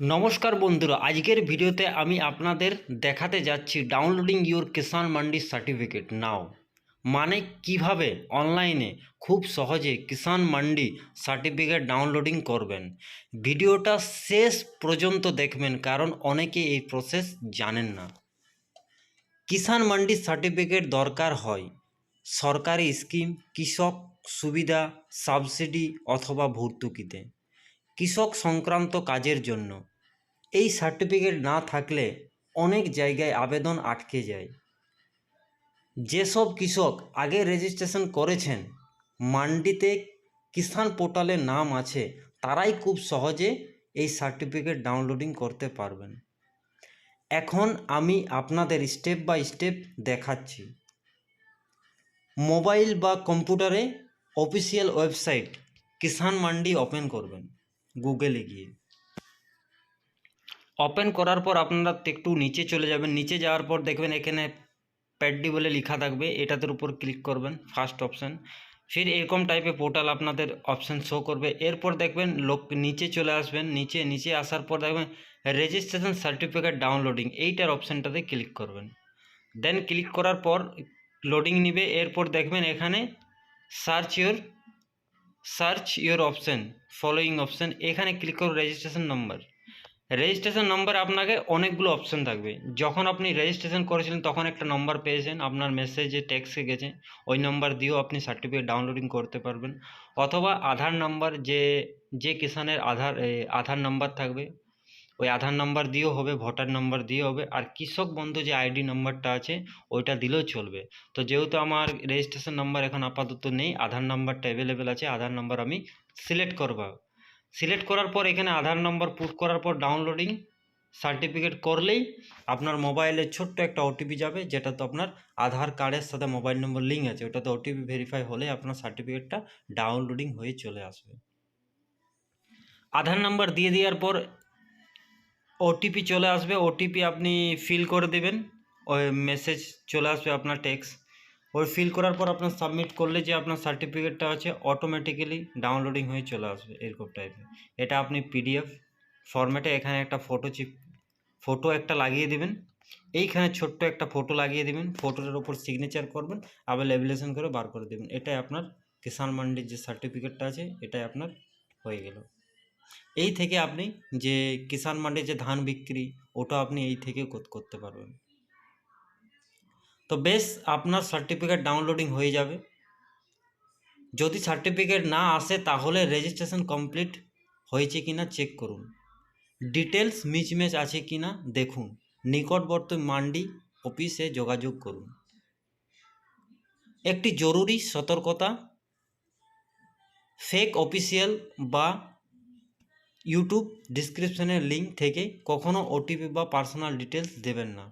নমস্কার বন্ধুরা, আজকের ভিডিওতে আমি আপনাদের দেখাতে যাচ্ছি downloading your Kishan Mandi certificate now মানে কীভাবে অনলাইনে খুব সহজে কিষাণ মান্ডি সার্টিফিকেট ডাউনলোডিং করবেন। ভিডিওটা শেষ পর্যন্ত দেখবেন, কারণ অনেকে এই প্রসেস জানেন না। কিষাণ মান্ডি সার্টিফিকেট দরকার হয় সরকারি স্কিম কৃষক সুবিধা সাবসিডি অথবা ভর্তুকিতে। কৃষক সংক্রান্ত কাজের জন্য। এই সার্টিফিকেট না থাকলে অনেক জায়গায় আবেদন আটকে যায়। যেসব কৃষক আগে রেজিস্ট্রেশন করেছেন, মান্ডিতে কিষাণ পোর্টালে নাম আছে, তারাই খুব সহজে এই সার্টিফিকেট ডাউনলোডিং করতে পারবেন। এখন আমি আপনাদের স্টেপ বাই স্টেপ দেখাচ্ছি। মোবাইল বা কম্পিউটারে official website Kishan Mandi open করবেন। গুগলে গিয়ে। ওপেন করার পর আপনারা একটু নিচে চলে যাবেন। নিচে যাওয়ার পর দেখবেন এখানে প্যাডডি বলে লেখা থাকবে। এটাতের উপর ক্লিক করবেন ফার্স্ট অপশান ফির এরকম টাইপের পোর্টাল আপনাদের অপশান শো করবে। এরপর দেখবেন লোক নিচে চলে আসবেন। নিচে নিচে আসার পর দেখবেন রেজিস্ট্রেশন সার্টিফিকেট ডাউনলোডিং এইটার অপশানটাতে ক্লিক করবেন। দেন ক্লিক করার পর লোডিং নিবে। এরপর দেখবেন এখানে search your search your option, following option, এখানে ক্লিক করুন রেজিস্ট্রেশন নম্বর রেজিস্ট্রেশন নম্বর আপনাকে অনেকগুলো অপশান থাকবে। যখন আপনি রেজিস্ট্রেশন করেছিলেন, তখন একটা নম্বর পেয়েছেন, আপনার মেসেজে ট্যাক্সে গেছে, ওই নম্বর দিয়েও আপনি সার্টিফিকেট ডাউনলোডিং করতে পারবেন। অথবা আধার নাম্বার যে যে কিষানের আধার আধার নাম্বার থাকবে ওই আধার নাম্বার দিয়েও হবে, ভোটার নাম্বার দিয়েও হবে, আর কৃষক বন্ধু যে আইডি নাম্বারটা আছে, ওইটা দিলেও চলবে। তো যেহেতু আমার রেজিস্ট্রেশন নাম্বার এখন আপাতত নেই, আধার নাম্বারটা অ্যাভেলেবেল আছে, আধার নাম্বার আমি সিলেক্ট করব। সিলেক্ট করার পর এখানে আধার নম্বর পুট করার পর ডাউনলোডিং সার্টিফিকেট করলেই আপনার মোবাইলে ছোট্ট একটা ওটিপি যাবে, যেটা তো আপনার আধার কার্ডের সাথে মোবাইল নম্বর লিঙ্ক আছে, ওটাতে ওটিপি ভেরিফাই হলে আপনার সার্টিফিকেটটা ডাউনলোডিং হয়ে চলে আসবে। আধার নাম্বার দিয়ে দেওয়ার পর ওটিপি চলে আসবে ওটিপি আপনি ফিল করে দেবেন। ওই মেসেজ চলে আসবে আপনার টেক্স ওই ফিল করার পর আপনার সাবমিট করলে যে আপনার সার্টিফিকেটটা আছে অটোমেটিক্যালি ডাউনলোডিং হয়ে চলে আসবে এরকম টাইপের এটা আপনি পিডিএফ ফরম্যাটে এখানে একটা ফটো চিপ ফটো একটা লাগিয়ে দিবেন। এইখানে ছোট্ট একটা ফটো লাগিয়ে দিবেন। ফটোটার ওপর সিগনেচার করবেন, আবার লেবিলেশন করে বার করে দেবেন। এটাই আপনার কিষাণ মান্ডির যে সার্টিফিকেটটা আছে, এটাই আপনার হয়ে গেল। এই থেকে আপনি যে কিষাণ মান্ডির যে ধান বিক্রি, ওটা আপনি এই থেকে কর- করতে পারবেন। তো বেশ, আপনার সার্টিফিকেট ডাউনলোডিং হয়ে যাবে। যদি সার্টিফিকেট না আসে, তাহলে রেজিস্ট্রেশন কমপ্লিট হয়েছে কি না চেক করুন। ডিটেলস মিচম্যাচ আছে কি না দেখুন। নিকটবর্তী মান্ডি অফিসে যোগাযোগ করুন। একটি জরুরি সতর্কতা ফেক অফিসিয়াল বা ইউটিউব ডিসক্রিপশনের লিঙ্ক থেকে কখনও ওটিপি বা পার্সোনাল ডিটেলস দেবেন না।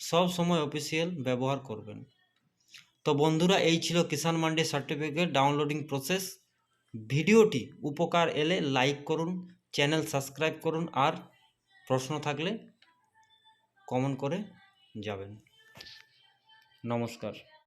সব সময় অফিসিয়াল ব্যবহার করবেন। তো বন্ধুরা, এই ছিল Kishan Mandi certificate downloading process. ভিডিওটি উপকার এলে লাইক করুন, চ্যানেল সাবস্ক্রাইব করুন আর প্রশ্ন থাকলে কমেন্ট করে যাবেন। নমস্কার।